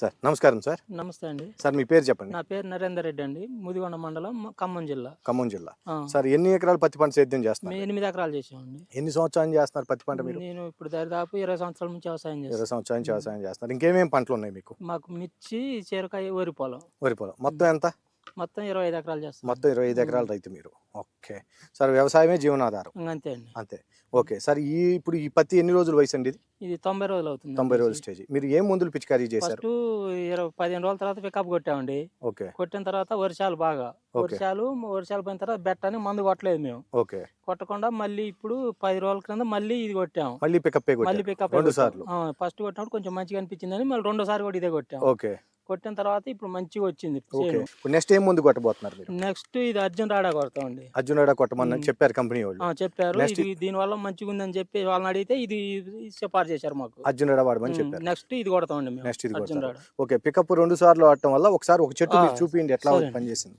Sir నమస్కారం sir. నమస్తే అండి. సార్ మీ పేరు చెప్పండి. నా పేరు నరేందర్ రెడ్డి అండి. ముదిగొండ మండలం ఖమ్మం జిల్లా. ఖమ్మం జిల్లా. సార్ ఎన్ని ఎకరాలు పత్తి పంట సేద్యం మేము చేస్తున్నారు ఎనిమిది ఎకరాలు చేసామండి. ఎన్ని సంవత్సరాలు చేస్తున్నారు పత్తి పంట మీరు? నేను ఇప్పుడు దాదాపు ఇరవై సంవత్సరాల నుంచి వ్యవసాయం ఇరవై సంవత్సరాల నుంచి వ్యవసాయం చేస్తున్నారు. ఇంకేమేమి పంటలు ఉన్నాయి మీకు? మాకు మిర్చి చీరకాయ వరి పొలం. వరి పొలం. మొత్తం ఎంత? మొత్తం ఇరవై ఐదు ఎకరాలు చేస్తాం మొత్తం ఇరవై ఐదు ఎకరాల రైతు మీరు. ఓకే. సార్ వ్యవసాయమే జీవనాధారం. అంతే అండి. అంతే. ఓకే. సార్ ఈ ఇప్పుడు ఈ పత్తి ఎన్ని రోజులు వయసు అండి ఇది? ఇది తొంభై రోజులు అవుతుంది. తొంభై రోజుల స్టేజ్. మీరు ఏం మందులు పిచికారీ చేశారు? ఫస్ట్ ఇరవై పదిహేను రోజుల తర్వాత పికప్ కొట్టామండి. ఓకే. కొట్టిన తర్వాత వర్షాలు బాగా. వర్షాలు వర్షాలు పోయిన తర్వాత బెట్టని మందు కొట్టలేదు మేము. ఓకే. కొట్టకుండా మళ్ళీ ఇప్పుడు పది రోజుల క్రింద మళ్ళీ ఇది కొట్టాం మళ్ళీ పికప్ మళ్ళీ పికప్ రెండు సార్లు. ఫస్ట్ కొట్టినప్పుడు కొంచెం మంచిగా అనిపించిందని మళ్ళీ రెండోసారి కూడా ఇదే కొట్టాం ఓకే. కొట్టిన తర్వాత ఇప్పుడు మంచిగా వచ్చింది నెక్స్ట్ ఏం ముందు కొట్టబోతున్నారు మీరు? నెక్స్ట్ ఇది అర్జున్ రాడా కొడతామండి. అర్జునుడా కొట్టమని మ్మ్. చెప్పారు కంపెనీ వాళ్ళు. చెప్పారు. ఇది దీని వల్ల మంచిగా ఉందని చెప్పి వాళ్ళని అడిగితే ఇది సిఫార్సు చేశారు మాకు. అర్జునుడా వాడమని చెప్పారు. నెక్స్ట్ ఇది కొడతామండి నెక్స్ట్ ఇది అర్జున్ రాడా. ఓకే పికప్ రెండు సార్లు వాడటం వల్ల ఒకసారి ఒక చెట్టు చూపించండి ఎట్లా. పనిచేసింది.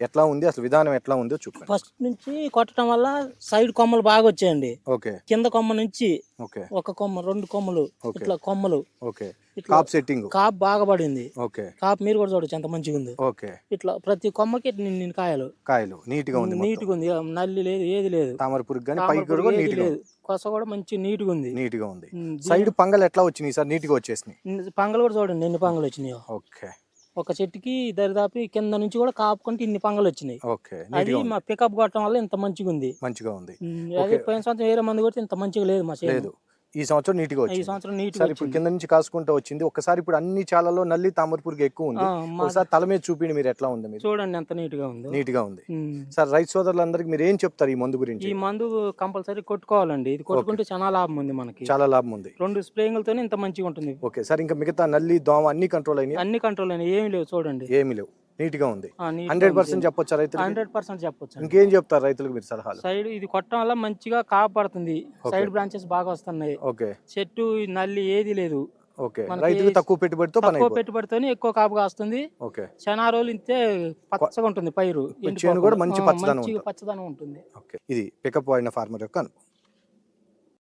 ఎట్లా ఉంది? అసలు విధానం ఎట్లా ఉందో చూపండి. ఫస్ట్ నుంచి కొట్టడం వల్ల సైడ్ కొమ్మలు బాగా వచ్చాయండి. ఓకే. కింద కొమ్మ నుంచి ఓకే. ఒక కొమ్మ రెండు కొమ్మలు. ఇట్లా కొమ్మలు. ఓకే. Cap setting. కాపు బాగా పడింది. ఓకే. కాపు మీరు కూడా చూడొచ్చు ఎంత మంచిగా ఉంది. ఓకే. ఇట్లా ప్రతి కొమ్మకి నిన్న నిన్న కాయలు. కాయలు. నీట్గా ఉంది మొత్తం. నీట్గా ఉంది. నల్లి లేదు ఏది లేదు. తామర పురుగు కానీ పైకి కూడా నీట్గా లేదు. కొస కూడా మంచి నీట్గా ఉంది. నీట్గా ఉంది సైడ్ పంగలు ఎట్లా వచ్చినాయి? సార్ నీట్గా వచ్చేసినాయి పంగలు కూడా చూడండి ఎన్ని పంగలు వచ్చినాయో. ఓకే. ఒక చెట్టుకి దరిదాపు కింద నుంచి కూడా కాపుకుంటే ఇన్ని పంగలు వచ్చినాయి. అది మా పికప్ కొట్టడం వల్ల ఇంత మంచిగా ఉంది. మంచిగా ఉంది అదే పోయిన సంవత్సరం వేరే మంది కొడితే ఇంత మంచిగా లేదు మా చేను. ఈ సంవత్సరం నీట్గా ఈ వచ్చింది. సంవత్సరం సార్ ఇప్పుడు కింద నుంచి కాసుకుంటూ వచ్చింది. ఒకసారి ఇప్పుడు అన్ని చాలలో నల్లి తామర పురుగు ఎక్కువ ఉంది. ఒకసారి తల మీద చూపిండి మీరు ఎట్లా ఉంది మీరు చూడండి ఎంత నీట్గా ఉందో. నీట్గా ఉంది. సార్ రైతు సోదరులందరికీ మీరు ఏం చెప్తారు ఈ మందు గురించి? ఈ మందు కంపల్సరీ కొట్టుకోవాలండి. ఇది కొట్టుకుంటే చాలా లాభం ఉంది మనకి. చాలా లాభం ఉంది. రెండు స్ప్రేయింగ్లతోనే ఇంత మంచిగా ఉంటుంది. ఓకే సార్ ఇంకా మిగతా నల్లి దోమ అన్ని కంట్రోల్ అయినాయి? అన్ని కంట్రోల్ అయినాయి. ఏమీ లేవు చూడండి. ఏమీ లేవు. నీట్గా ఉంది హండ్రెడ్ పర్సెంట్ చెప్పొచ్చా రైతులు హండ్రెడ్ పర్సెంట్ చెప్పొచ్చు ఇంకేం చెప్తారు రైతులకు మీరు సలహాలు? సైడ్ ఇది కొట్టడం వల్ల మంచిగా కాపాడుతుంది. సైడ్ బ్రాంచెస్ బాగా వస్తున్నాయి. ఓకే. చెట్టు నల్లి ఏది లేదు. ఓకే. రైతులు తక్కువ పెట్టుబడితో తక్కువ అయిపోతుంది. పెట్టుబడితోనే ఎక్కువ కాపుగా వస్తుంది ఓకే. చాలా రోజులు ఇంతే పచ్చగా ఉంటుంది పైరు. చేను కూడా మంచి పచ్చదనం. పచ్చదనం ఉంటుంది. ఓకే. ఇది పికప్ అయిన ఫార్మర్ యొక్క అనుభవం.